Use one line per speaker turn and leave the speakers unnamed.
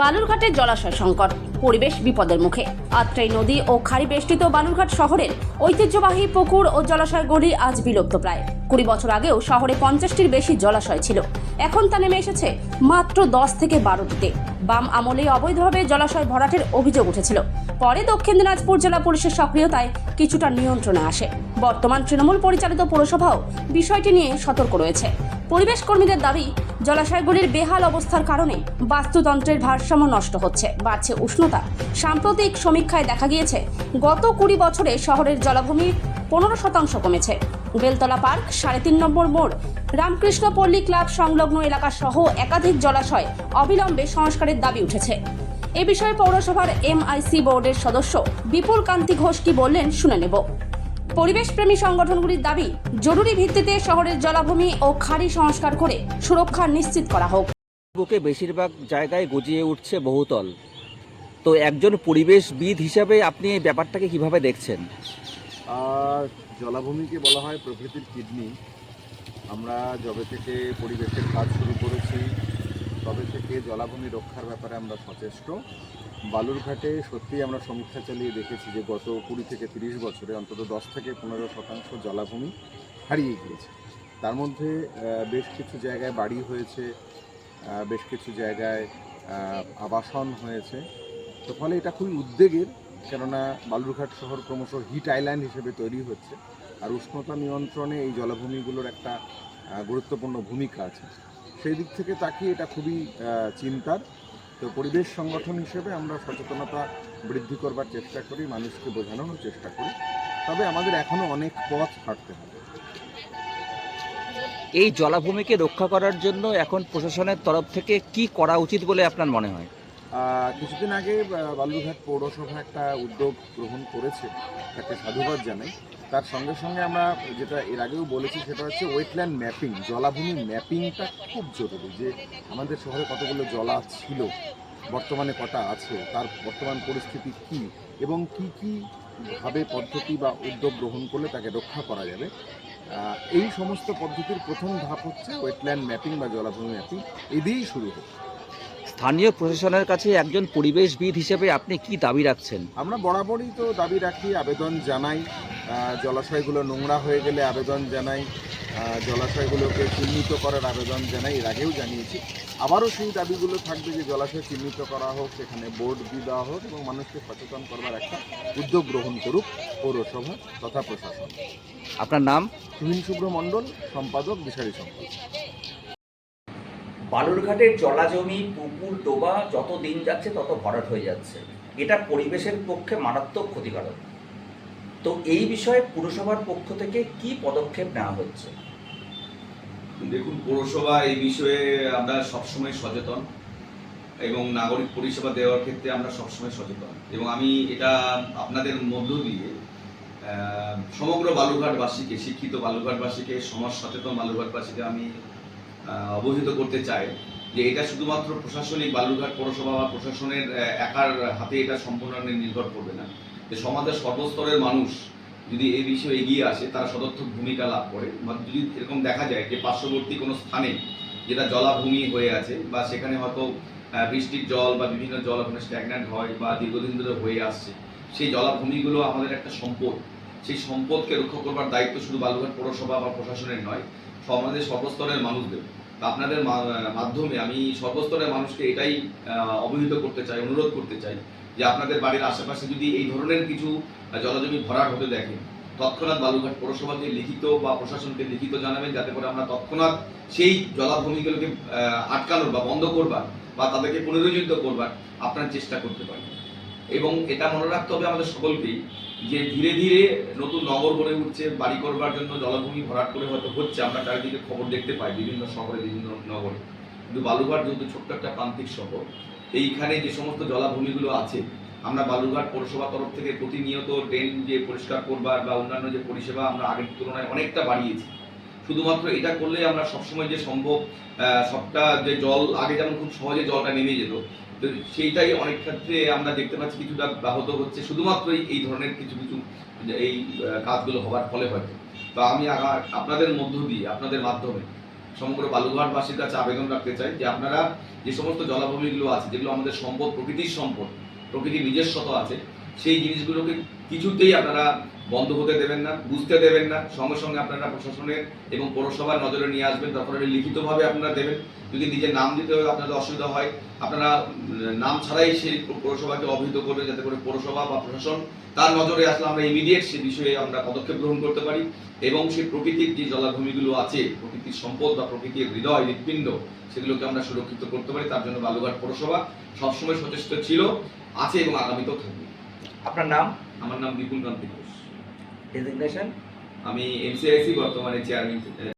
বালুরঘাটের জলাশয় সংকট, পরিবেশ বিপদের মুখে। আত্রাই নদী ও খাড়ি বেষ্টিত বালুরঘাট শহরের ঐতিহ্যবাহী পুকুর ও জলাশয়গুলি আজ বিলুপ্ত প্রায়। কুড়ি বছর আগেও শহরে পঞ্চাশটির বেশি জলাশয় ছিল। এখন তা নেমে এসেছে মাত্র দশ থেকে বারোটিতে। বাম আমলে অবৈধভাবে জলাশয় ভরাটের অভিযোগ উঠেছিল। পরে দক্ষিণ দিনাজপুর জেলা পুলিশের সক্রিয়তায় কিছুটা নিয়ন্ত্রণে আসে। বর্তমান তৃণমূল পরিচালিত পৌরসভাও বিষয়টি নিয়ে সতর্ক রয়েছে। পরিবেশ কর্মীদের দাবি, জলাশয়গুলির বেহাল অবস্থার কারণে বাস্তুতন্ত্রের ভারসাম্য নষ্ট হচ্ছে, বাড়ছে উষ্ণতা। সাম্প্রতিক সমীক্ষায় দেখা গিয়েছে, গত কুড়ি বছরে শহরের জলাভূমি পনেরো শতাংশ কমেছে। বেলতলা পার্ক, সাড়ে তিন নম্বর মোড়, রামকৃষ্ণ পল্লী ক্লাব সংলগ্ন এলাকা সহ একাধিক জলাশয় অবিলম্বে সংস্কারের দাবি উঠেছে। এ বিষয়ে পৌরসভার এমআইসি বোর্ডের সদস্য বিপুল কান্তি ঘোষ কি বললেন শুনে নেব। পরিবেশপ্রেমী সংগঠনগুলির দাবি জরুরি ভিত্তিতে শহরের জলাভূমি ও খাড়ি সংস্কার করে সুরক্ষা নিশ্চিত করা হোক।
বুকে বেশিরভাগ জায়গায় গজিয়ে উঠছে বহুতল। তো একজন পরিবেশবিদ হিসাবে আপনি এই ব্যাপারটাকে কীভাবে দেখছেন?
আর জলাভূমিকে বলা হয় প্রকৃতির কিডনি। আমরা যবে থেকে পরিবেশের কাজ শুরু করেছি তবে থেকে জলাভূমি রক্ষার ব্যাপারে আমরা সচেষ্ট। বালুরঘাটে সত্যিই আমরা সমীক্ষা চালিয়ে দেখেছি যে গত কুড়ি থেকে তিরিশ বছরে অন্তত দশ থেকে পনেরো শতাংশ জলাভূমি হারিয়ে গিয়েছে। তার মধ্যে বেশ কিছু জায়গায় বাড়ি হয়েছে বেশ কিছু জায়গায় আবাসন হয়েছে। তো ফলে এটা খুবই উদ্বেগের, কেননা বালুরঘাট শহর ক্রমশ হিট আইল্যান্ড হিসেবে তৈরি হচ্ছে। আর উষ্ণতা নিয়ন্ত্রণে এই জলাভূমিগুলোর একটা গুরুত্বপূর্ণ ভূমিকা আছে। সেই দিক থেকে তাকিয়ে এটা খুবই চিন্তার। তো পরিবেশ সংগঠন হিসেবে আমরা সচেতনতা বৃদ্ধি করবার চেষ্টা করি, মানুষকে বোঝানোর চেষ্টা করি। তবে আমাদের এখনও অনেক পথ হাঁটতে হবে।
এই জলাভূমিকে রক্ষা করার জন্য এখন প্রশাসনের তরফ থেকে কি করা উচিত বলে আপনার মনে হয়?
কিছুদিন আগে বালুরঘাট পৌরসভা একটা উদ্যোগ গ্রহণ করেছে একটা সাধুবাদ জানাই। তার সঙ্গে সঙ্গে আমরা যেটা এর আগেও বলেছি, সেটা হচ্ছে ওয়েটল্যান্ড ম্যাপিং জলাভূমি ম্যাপিংটা খুব জরুরি। যে আমাদের শহরে কতগুলো জলা ছিল, বর্তমানে কটা আছে, তার বর্তমান পরিস্থিতি কী, এবং কি কি ভাবে পদ্ধতি বা উদ্যোগ গ্রহণ করলে তাকে রক্ষা করা যাবে। এই সমস্ত পদ্ধতির প্রথম ধাপ হচ্ছে ওয়েটল্যান্ড ম্যাপিং বা জলাভূমি ম্যাপিং এ দিয়েই শুরু হোক।
স্থানীয় প্রশাসনের কাছে একজন পরিবেশবিদ হিসেবে আপনি কি দাবি রাখছেন?
আমরা বরাবরই তো দাবি রাখি আবেদন জানাই। জলাশয়গুলো নোংরা হয়ে গেলে আবেদন জানাই। জলাশয়গুলোকে চিহ্নিত করার আবেদন জানাই এর আগেও জানিয়েছি। আবারও সেই দাবিগুলো থাকবে যে জলাশয় চিহ্নিত করা হোক সেখানে বোর্ড দিয়ে দেওয়া হোক এবং মানুষকে সচেতন করবার একটা উদ্যোগ গ্রহণ করুক পৌরসভা তথা প্রশাসন।
আপনার নাম?
তুহিন শুভ্র মণ্ডল সম্পাদক বিশালী সম্পাদক
বালুরঘাটের জলাজমি, পুকুর, ডোবা যত দিন যাচ্ছে তত ভরাট হয়ে যাচ্ছে। এটা পরিবেশের পক্ষে মারাত্মক ক্ষতিকারক। তো এই বিষয়ে পুরসভার পক্ষ থেকে কি পদক্ষেপ নেওয়া হচ্ছে?
দেখুন, পৌরসভা এই বিষয়ে আমরা সবসময় সচেতন এবং নাগরিক পরিষেবা দেওয়ার ক্ষেত্রে আমরা সবসময় সচেতন। এবং আমি এটা আপনাদের মধ্য দিয়ে সমগ্র বালুরঘাটবাসীকে, শিক্ষিত বালুরঘাটবাসীকে, সমাজ সচেতন বালুরঘাটবাসীকে আমি অবহিত করতে চাই যে এটা শুধুমাত্র প্রশাসনিক বালুরঘাট পৌরসভা বা প্রশাসনের একার হাতে এটা সম্পূর্ণ নির্ভর করবে না। যে সমাজের সর্বস্তরের মানুষ যদি এই বিষয়ে এগিয়ে আসে, তারা সদর্থক ভূমিকা লাভ করে। বা যদি এরকম দেখা যায় যে পার্শ্ববর্তী কোনো স্থানে যেটা জলাভূমি হয়ে আছে বা সেখানে হয়তো বৃষ্টির জল বা বিভিন্ন জল ওখানে স্ট্যাগন্যান্ট হয় বা দীর্ঘদিন ধরে হয়ে আসছে, সেই জলাভূমিগুলো আমাদের একটা সম্পদ। সেই সম্পদকে রক্ষা করবার দায়িত্ব শুধু বালুঘাট পৌরসভা বা প্রশাসনের নয়, সমাজের সর্বস্তরের মানুষদের। আপনাদের মাধ্যমে আমি সর্বস্তরের মানুষকে এটাই অবহিত করতে চাই, অনুরোধ করতে চাই যে আপনাদের বাড়ির আশেপাশে যদি এই ধরনের কিছু জলজমি ভরাট হতে দেখেন তৎক্ষণাৎ বালুরঘাট পৌরসভাকে লিখিত বা প্রশাসনকে লিখিত জানাবেন যাতে করে আমরা তৎক্ষণাৎ সেই জলাভূমিগুলোকে আটকানোর বা বন্ধ করবার বা তাদেরকে পুনরুজ্জীবিত করবার আপনার চেষ্টা করতে পারি। এবং এটা মনে রাখতে হবে আমাদের সকলকেই যে ধীরে ধীরে নতুন নগর গড়ে উঠছে, বাড়ি করবার জন্য জলাভূমি ভরাট করে হয়তো হচ্ছে, আমরা চারিদিকে খবর দেখতে পাই বিভিন্ন শহরে, বিভিন্ন নগরে। কিন্তু বালুঘাট যেহেতু ছোট্ট একটা প্রান্তিক শহর, এইখানে যে সমস্ত জলাভূমিগুলো আছে, আমরা বালুঘাট পৌরসভা তরফ থেকে প্রতিনিয়ত ড্রেন যে পরিষ্কার করবার বা অন্যান্য যে পরিষেবা আমরা আগের তুলনায় অনেকটা বাড়িয়েছি। শুধুমাত্র এটা করলে আমরা সবসময় যে সম্ভব সবটা যে জল, আগে যেমন খুব সহজে জলটা নেমে যেত সেইটাই অনেক ক্ষেত্রে আমরা দেখতে পাচ্ছি কিছুটা ব্যাহত হচ্ছে। শুধুমাত্র এই- ধরনের কিছু কিছু এই কাজগুলো হওয়ার ফলে হয়তো। তো আমি আপনাদের মধ্য দিয়ে, আপনাদের মাধ্যমে সমগ্র বালুঘাটবাসীর কাছে আবেদন রাখতে চাই যে আপনারা যে সমস্ত জলাভূমিগুলো আছে, যেগুলো আমাদের সম্পদ, প্রকৃতির সম্পদ প্রকৃতি নিজস্বত আছে সেই জিনিসগুলোকে কিছুতেই আপনারা বন্ধ হতে দেবেন না, বুঝতে দেবেন না। সঙ্গে সঙ্গে আপনারা প্রশাসনের এবং পৌরসভার নজরে নিয়ে আসবেন। তখন লিখিতভাবে আপনারা দেবেন। যদি নিজের নাম দিতে হবে আপনাদের অসুবিধা হয়, আপনারা নাম ছাড়াই সেই পৌরসভাকে অবহিত করবেন যাতে করে পৌরসভা বা প্রশাসন তার নজরে আসলে আমরা ইমিডিয়েট সে বিষয়ে আমরা পদক্ষেপ গ্রহণ করতে পারি এবং সেই প্রকৃতির যে জলাভূমিগুলো আছে, প্রকৃতির সম্পদ বা প্রকৃতির হৃদয়, হৃৎপিণ্ড, সেগুলোকে আমরা সুরক্ষিত করতে পারি। তার জন্য বালুঘাট পৌরসভা সবসময় সচেষ্ট ছিল, আছে এবং আগামীতেও থাকবে।
আপনার নাম?
আমার নাম বিপুল কান্তি ঘোষ।
ডেজিগনেশন
আমি এমসিআইসি বর্তমানে চেয়ারম্যান